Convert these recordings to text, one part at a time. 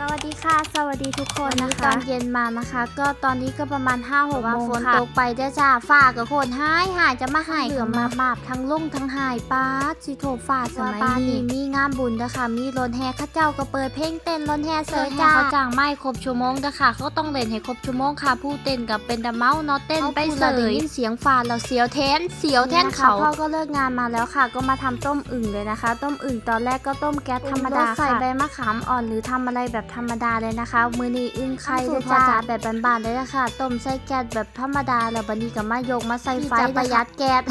สวัสดีค่ะ สวัสดีทุกคนนะคะ ตอนเย็นมานะคะ ก็ตอนนี้ก็ประมาณ5้าหกโมงฝนตกไปได้อจ้าฝ้ากับโคนหายหายจะมาหายเหลือมามาบทั้งลุ่งทั้งหายป้าดสิโทฝ้าสมัยนี้มีงามบุญนะคะมีรถแห่เข้าเจ้าก็เปิดเพลงเต้นรถแห่เสยจ้าเขาจ้างไม่ครบชั่วโมงนะคะเขาต้องเล่นให้ครบชั่วโมงค่ะ ผู้เต้นกับเป็นดะเมาเนาะเต้นไปเสยเสียงฟ้าเราเสียวแทนเสียวแทนเขาพ่อก็เลิกงานมาแล้วค่ะ ก็มาทำต้มอึ่งเลยนะคะ ต้มอึ่งตอนแรกก็ต้มแก๊สธรรมดาค่ะใส่ใบมะขามอ่อนหรือทำอะไรแบบธรรมดาเลยนะคะ มือนี้อึ่งไข่เลยจ้าแบบบานๆเลยนะคะต้มใส่แก๊สแบบธรรมดาแล้วบันนี้ก็มายกมาใส่ไฟประหยัดแก๊ส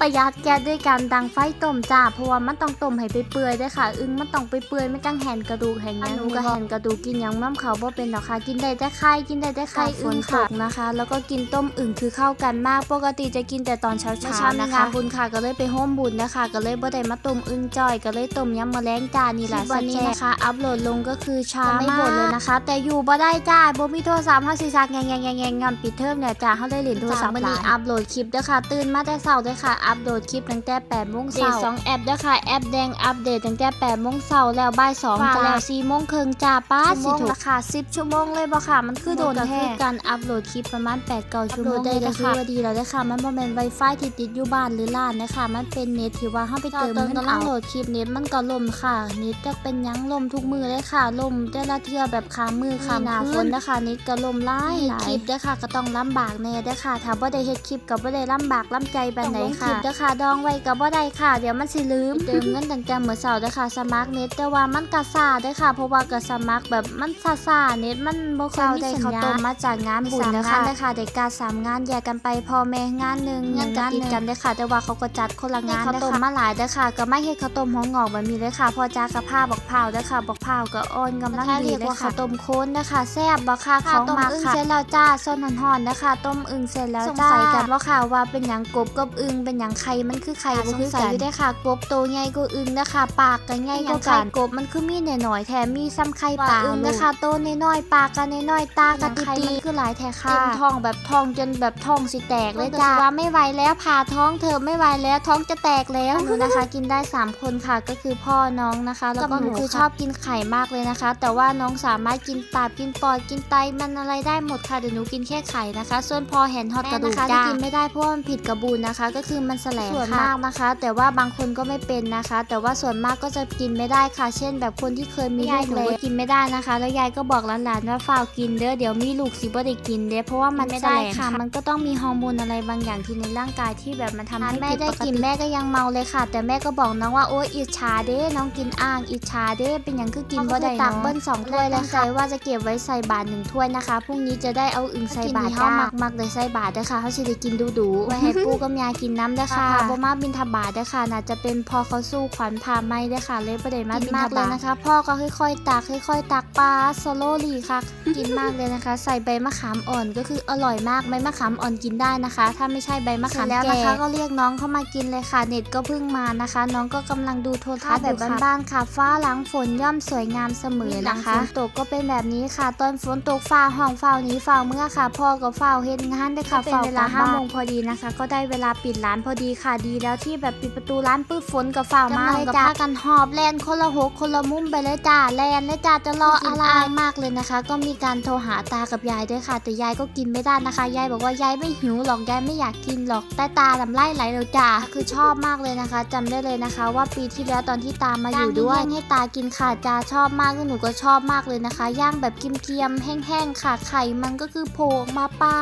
ประหยัดแก๊สด้วยการดังไฟต้มจ้าเพราะว่ามันต้องต้มให้ไปเปื่อยด้วยค่ะ อึ่งมันต้องไปเปื่อยไม่จังแหนกระดูกแห่งยังก็แหนกระดูกกินหยังมั่มเขาบ่เป็นหรอกค่ะกินได้แต่ไข่กินได้แต่ไข่อึ่งค่ะนะคะ แล้วก็กินต้มอึ่งคือเข้ากันมากปกติจะกินแต่ตอนเช้าเช้านะคะบุญค่ะก็เลยไปโฮมบุญนะคะ ก็เลยบ่ได้มาต้มอึ่งจ่อยก็เลยต้มยำมะแรงจานนี่แหละวันนี้นะคะ อัปโหลดลงก็คือช้ามากเลยนะคะ แต่อยู่บ่ได้จ้าบ่มีโทรศัพท์เฮาสิซักแงงแงงแงงแงงงำปิดเทอมเนี่ยจ้าเฮาได้เล่นโทรศัพท์มื้อนี้อัปโหลดคลิปเด้อค่ะ ตื่นมาแต่เช้าเด้อค่ะ อัปโหลดคลิปตั้งแต่8โมงเช้าสองแอปเด้อค่ะ แอปแดงอัปเดตตั้งแต่8โมงเช้าแล้วบ่าย2จ้าแล้ว4โมงครึ่งจ้าป้าสิถูกค่ะ10 ชั่วโมงเลยบ่ค่ะ มันคือโดนแท้การอัปโหลดคลิปประมาณ8 9ชั่วโมงได้เลยค่ะดีแล้วเด้อค่ะ มันบ่แม่น Wi-Fi ที่ติดอยู่บ้านหรือร้านนะคะมันเป็นเน็ตที่ว่าเฮาไปเติมเงินเอาโหลดคลิปเน็ตมันก็ล่มค่ะเน็ตจะเป็นหยังล่มทุกมือเลยค่ะล่มแต่ละเทื่อแบบค้างมือค่ะหน้าฝนนะคะเน็ตก็ล่มหลายคลิปเด้อค่ะก็ต้องลำบากแน่เด้อค่ะถ้าบ่ได้เฮ็ดคลิปก็บ่ได้ลำบากลำใจปานใดค่ะคลิปเด้อค่ะดองไว้ก็บ่ได้ค่ะ เดี๋ยวมันสิลืมเติมเงินตั้งแต่มื้อเช้าเด้อค่ะสมัครเน็ตแต่ว่ามันก็ซ่าเด้อค่ะ เพราะว่าก็สมัครแบบมันซ่าๆเน็ตมันบ่ค่อยมีสัญญาณเขาต้มมาจากงานบุญนะคะเด้อค่ะเด็กการสามงานแยกกันไปพ่อแม่งานหนึงงานติดกันเด้อค่ะ แต่ว่าเขาก็จัดคนละงานเขาต้มมาหลายเด้อค่ะ ก็ไม่เฮ็ดข้าวต้มหัวงอกแบบนี้เลยค่ะพอจ้ากระเพราบักเผาวเด้อค่ะบักเผาวก็อ่อนกำลังดีเลยค่ะต้มโคนนะคะแซ่บบ่ค่ะของมาค่ะเสร็จแล้วจ้าส้นหอนๆนะคะ ต้มอึ่งเสร็จแล้วจ้าสงสัยกันว่าค่ะว่าเป็นหยังกบกับอึ่งเป็นหยังไข่มันคือไข่บ่คือกันอยู่ได้อค่ะกบโตใหญ่กว่าอึ่งนะคะ ปากก็ใหญ่กว่ากันกบมันคือมีหน่อยๆแถมมีซ้ำไข่ปลาอึ่งนะคะโตน้อยๆปากก็น้อยๆตาก็ติดๆคือหลายแท้ค่ะเต็มท้องแบบท้องจนแบบท้องสิแตกเลยจ้าว่าไม่ไหวแล้วผ่าท้องเธอไม่ไหวแล้วท้องจะแตกแล้วหนูนะคะ กินได้ 3 คนค่ะก็คือพ่อน้องนะคะ แล้วก็หนูคือชอบกินไข่มากเลยนะคะแต่ว่าน้องสามารถกินตับกินปอดกินไตมันอะไรได้หมดค่ะเดี๋ยวหนูกินแค่ไข่นะคะ ส่วนพอแหนฮอตกระดูกจ้าที่กินไม่ได้เพราะว่ามันผิดกระบูนนะคะ ก็คือมันแสลงส่วนมากนะคะ แต่ว่าบางคนก็ไม่เป็นนะคะ แต่ว่าส่วนมากก็จะกินไม่ได้ค่ะ เช่น แบบคนที่เคยมีลูกหนูก็กินไม่ได้นะคะ แล้วยายก็บอกหลานๆว่าฝ้าวกินเด้อเดี๋ยวมีลูกสิบ่ได้กินเด้อเพราะว่ามันไม่ได้ค่ะ มันก็ต้องมีฮอร์โมนอะไรบางอย่างที่ในร่างกายที่แบบมันทำให้แม่ได้กินแม่ก็ยังเมาเลยค่ะ แต่แม่ก็บอกน้องว่าโอ๊ยอิจฉาเด้น้องกินอ่างอิจฉาเด้เป็นอย่างคือกินบ่ได้ตักเบิ้ลสองถ้วยเลยค่ะว่าจะเก็บไว้ใส่บาตรหนึ่งถ้วยนะคะพรุ่งนี้จะได้เอาอึ่งใส่บาตรจ้ามักๆเลยใส่บาตรเด้อค่ะเขาสิได้กินดูๆไว้ให้ปู่กับยายกินน้ำเด้อค่ะบ่มาบินทบาทเด้อค่ะน่าจะเป็นพอเขาสู้ขวัญพาไม่เด้อค่ะเลยประเด็นมาบินทบาทเลยนะคะ พ่อก็ค่อยๆตักค่อยๆตักปลาโซโล่ลีค่ะกินมากเลยนะคะ ใส่ใบมะขามอ่อนก็คืออร่อยมากใบมะขามอ่อนกินได้นะคะ ถ้าไม่ใช่ใบมะขามแล้วนะคะก็เรียกน้องเข้ามากินเลยค่ะเน็ตก็เพิ่งมานะคะ น้องก็กำลังดูโทรทัศน์แบบบ้านๆค่ะฟ้าหลังฝนย่อมสวยงามเสมอนะคะฝนตกก็เป็นแบบนี้ค่ะ ตอนฝนตกฟ้าห้องฟ้านี้ฟ้าเมื่อค่ะ พ่อก็ฟ้าเฮ็ดงานได้ค่ะเป็นเวลาห้าโมงพอดีนะคะ ก็ได้เวลาปิดร้านพอดีค่ะดีแล้วที่แบบปิดประตูร้านปุ๊บฝนก็ฟ้ามาเลยจ้ากันหอบแลนคนละหกคนละมุมไปเลยจ้าแลนเลยจ้าจะรออะไรมากเลยนะคะ ก็มีการโทรหาตากับยายด้วยค่ะ แต่ยายก็กินไม่ได้นะคะยายบอกว่ายายไม่หิวหรอกยายไม่อยากกินหรอกแต่ตาลำไล่ไหลเลยจ้าคือชอบมากเลยนะคะจำได้เลยนะคะ ว่าปีที่แล้วตอนที่ตามาอยู่ด้วยให้ตากินค่ะจ้าชอบมากแล้วหนูก็ชอบมากเลยนะคะ ย่างแบบเกรียมๆแห้งๆค่ะ ไข่มันก็คือโผล่ออกมาป้า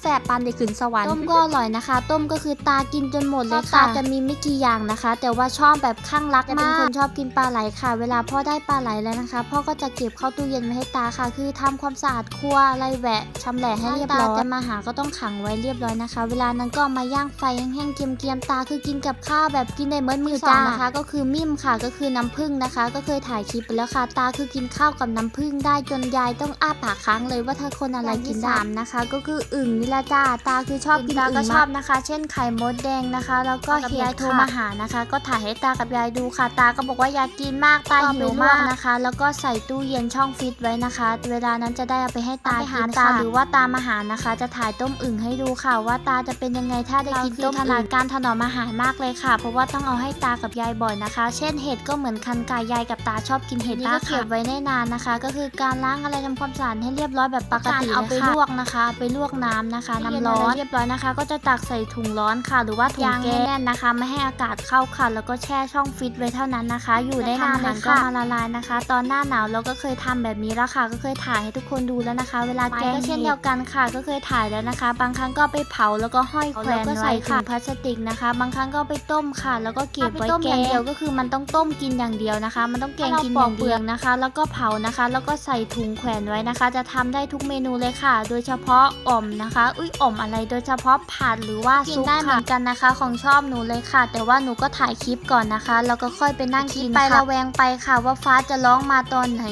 แสบปันได้ขึ้นสวรรค์ต้มก็อร่อยนะคะ ต้มก็คือตากินจนหมดเลยค่ะตาจะมีไม่กี่อย่างนะคะ แต่ว่าชอบแบบข้างรักมากเป็นคนชอบกินปลาไหลค่ะ เวลาพ่อได้ปลาไหลแล้วนะคะ พ่อก็จะเก็บเข้าตู้เย็นไว้ให้ตาค่ะ คือทำความสะอาดครัวอะไรแหวะชำแหละให้เรียบร้อยจะมาหาก็ต้องขังไว้เรียบร้อยนะคะ เวลานั้นก็เอามาย่างไฟแห้งๆเกรียมๆตาคือกินกับข้าวแบบกินได้เมื่อมือจ้านะคะ ก็คือมิ่มค่ะก็คือน้ำผึ้งนะคะ ก็เคยถ่ายคลิปไปแล้วค่ะตาคือกินข้าวกับน้ำผึ้งได้จนยายต้องอ้าปากค้างเลยว่าถ้าคนอะไรกินได้นะคะ ก็คืออึ่งนี่ละจ้าตาคือชอบกินอึ่งก็ชอบนะคะ เช่นไข่มดแดงนะคะ แล้วก็เฮียโทรมาหานะคะ ก็ถ่ายให้ตากับยายดูค่ะ ตาก็บอกว่าอยากกินมากตาหิวมากนะคะ แล้วก็ใส่ตู้เย็นช่องฟิตไว้นะคะ เวลานั้นจะได้เอาไปให้ตาหาตาหรือว่าตามาหานะคะ จะถ่ายต้มอึ่งให้ดูค่ะ ว่าตาจะเป็นยังไงถ้าได้กินต้มถนัดการถนอมอาหารมากเลยค่ะ เพราะว่าต้องเอาให้ตากับยายบ่อยนะคะ เช่นเห็ดก็เหมือนคันกายยายกับตาชอบกินเห็ดมากค่ะเก็บไว้ว้ได้นานนะคะ ก็คือการล้างอะไรทำความสะอาดให้เรียบร้อยแบบปกติการเอาเอาไปไปลลววกกนะคะเอาไปลวกน้ำนะคะ น้ำน้ำร้ร้ออนนเรียบร้อยนะคะ ก็จะตักใส่ถุงร้อนค่ะ หรือว่าถุงยางแก๊สให้แน่นนะคะ ไม่ให้อากาศเข้าค่ะ แล้วก็แช่ช่องฟิตไว้เท่านั้นนะคะ อยู่ได้นานเลยก็มาละลายนะคะ ตอนหน้าหนาวเราก็เคยทำแบบนี้แล้วค่ะ ก็เคยถ่ายให้ทุกคนดูแล้วนะคะ เวลาแกงก็เช่นเดียวกันค่ะ ก็เคยถ่ายแล้วนะคะ บางครั้งก็เอาไปเผาแล้วก็ห้อยแขวนแล้วก็ไว้ใส่ค่ะถุงพลาสติกนะคะ บางครั้งก็เอาไปต้มค่ะ แล้วก็เก็บไว้เอาไปต้มแกอย่างงเดียวก็คือมันต้องต้มกินอย่างเดียวนะคะ มันต้องแกงถ้าเรากินปออกย่างเปลืเดียอวกนะคะแล้วก็เผานะคะ แล้วก็ใส่ถุงแขวนไว้นะคะ จะทำได้ทุกเมนูเลยค่ะ โดยเฉพาะอ่อมนะคะ อุ้ยอ่อมอะไรโดยเฉพาะผัดหรือว่ากินซุปได้ได้เหเหมืมืออนนกันนะคะ ของชอบหนูเลยค่ะ แต่ว่าหนูก็ถ่ายคลิปก่อนนะคะ แล้วก็ค่อยไปนั่งกินไปไประแวงไปค่ะ ว่าฟ้าจะร้องมาตอนไหน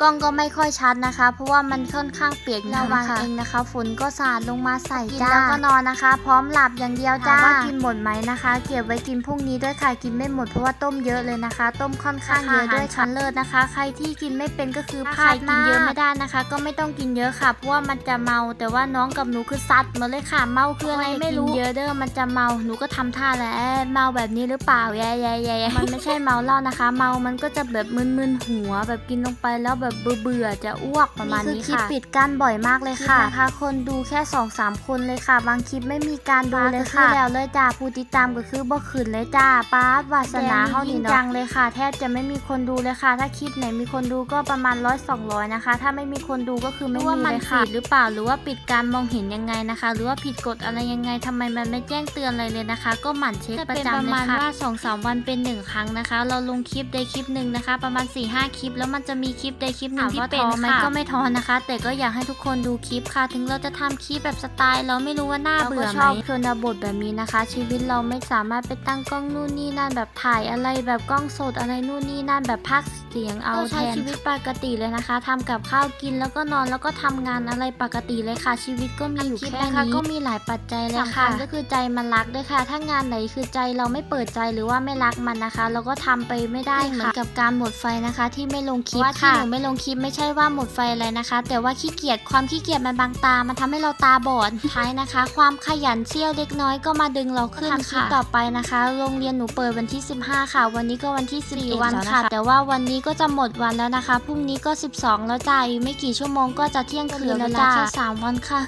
กล้องก็ไม่ค่อยชัดนะคะ เพราะว่ามันค่อนข้างเปียกระระวัวังงเอเองงนะนะคะ ฝนก็สาดลงมาใส่กินจ้าแล้วก็ก็นอนนะคะ พร้อมหลับอย่างเดียวจ้าถามว่ากินหมดไหมนะคะ เก็บไว้กินพรุ่งนี้ด้วยค่ะกินไม่หมดเพราะว่าต้มเยอะเลยนะคะ ต้มค่อนข้างเยอะด้วยชั้นเลิศนะคะใครที่กินไม่เป็นก็คือถ้าพลาดใครกิกินนเยเยอะอะไม่ได้นะคะ ก็ไม่ต้องกินเยอะค่ะเพราะว่ามันจะเมาแต่ว่าน้องกับหนูคือซัดมาเลยค่ะ เมาคืออะไรไม่รู้เยอะเด้อมันจะเมาหนูก็ทำท่าแหละเอ๊ะเมาแบบนี้หรือเปล่าแย่แย่แย่แย่มันไม่ใช่เมาเหล้านะคะ เมามันก็จะแบบมึนๆหัว แบบกินลงไปแล้วแบบเบื่อๆจะอ้วกประมาณนี้ค่ะปิดกั้นบ่อยมากเลยค่ะนะคะคนดูแค่2อสามคนเลยค่ะ บางคลิปไม่มีการดูเลยค่ะแล้วเลยจ้าผู้ติดตามก็คือบ่ขึ้นเลยจ้าป้าดวาสนาเฮานี่เนาะจังเลยค่ะ แทบจะไม่มีคนดูเลยค่ะ ถ้าคลิปไหนมีคนดูก็ประมาณร้อยสองร้อยนะคะ ถ้าไม่มีคนดูก็คือไม่มีเลยค่ะหรือเปล่าหรือว่าปิดการมองเห็นยังไงนะคะ หรือว่าผิดกฎอะไรยังไงทำไมมันไม่แจ้งเตือนอะไรเลยนะคะ ก็หมั่นเช็คประจำเลยค่ะว่าสองสามวันเป็นหนึ่งครั้งนะคะ เราลงคลิปใดคลิปหนึ่งนะคะ ประมาณ4ี่ห้าคลิป แล้วมันจะมีคลิปใดคลิปหนึ่งที่เป็นไหมก็ไม่ท้อนะคะ แต่ก็อยากให้ทุกคนดูคลิปค่ะ ถึงเราจะทำคลิปแบบสไตล์เราไม่รู้ว่าน่าเบื่อไหมชอบชนบทแบบนี้นะคะ ชีวิตเราไม่สามารถไปตั้งกล้องนู่นนี่นั่นแบบถ่ายอะไรแบบกล้องสดอะไรนู่นนี่นั่นแบบพักเสียงเอาก็แทใช้นชีวิตปกติเลยนะคะทำกับข้าวกินแล้วก็นอนแล้วก็ทำงานอะไรปกติเลยค่ะ ชีวิตก็มีอยู่แค่นี้ก็มีหลายปัจจัยเลยค่ะก็คือใจมันรักด้วยค่ะ ถ้างานไหนคือใจเราไม่เปิดใจหรือว่าไม่รักมันนะคะ เราก็ทำไปไม่ได้เหมือนกับการหมดไฟนะคะ ที่ไม่ลงคลิปว่าที่หนูไม่ลงคลิปไม่ใช่ว่าหมดไฟอะไรนะคะ แต่ว่าขี้เกียจความขี้เกียจมันบังตา มันทำให้เราตาบอดท้ายนะคะ ความขยันเสี้ยวเล็กน้อยก็มาดึงเราขึ้นก็ทำคลิค่ะปต่อไปนะคะ โรงเรียนหนูเปิดวันที่ 15 ค่ะ วันนี้ก็วันที่สี่4วันแล้วนะคะค่ะ แต่ว่าวันนี้ก็จะหมดวันแล้วนะคะ พรุ่งนี้ก็ 12 แล้วจ้าอีกไม่กี่ชั่วโมงก็จะเที่ยงคืนแล้วจ้าแค่สามวันค่ะ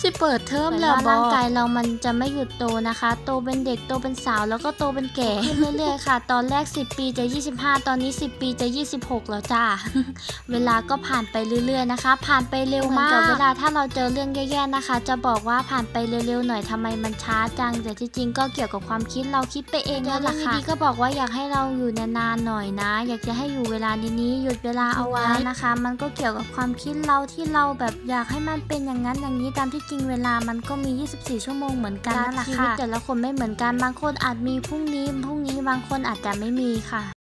สิเปิดเทอมแล้วร่างกายเรามันจะไม่หยุดโตนะคะ โตเป็นเด็กโตเป็นสาวแล้วก็โตเป็นแก่ขึ้นเรื่อยๆค่ะ ตอนแรก 10 ปีจะ 25 ตอนนี้ 10 ปีจะ 26 แล้วจ้า เวลาก็ผ่านไปเรื่อยๆนะคะ ผ่านไปเร็วมากกับเวลาถ้าเราเจอเรื่องแย่ๆนะคะ จะบอกว่าผ่านไปเร็วๆหน่อยทำไมมันช้าจัง แต่ที่จริงก็เกี่ยวกับความคิดเราคิดไปเองนั่นแหละค่ะก็บอกว่าอยากให้เราอยู่นานๆหน่อยนะ อยากจะให้อยู่เวลานี้ๆหยุดเวลาเอาไว้นะคะ มันก็เกี่ยวกับความคิดเราที่เราแบบอยากให้มันเป็นอย่างนั้นอย่างนี้ตามที่จริงเวลามันก็มี 24 ชั่วโมงเหมือนกันนั่นแหละค่ะชีวิตแต่ละคนไม่เหมือนกันบางคนอาจมีพรุ่งนี้พรุ่งนี้บางคนอาจจะไม่มีค่ะ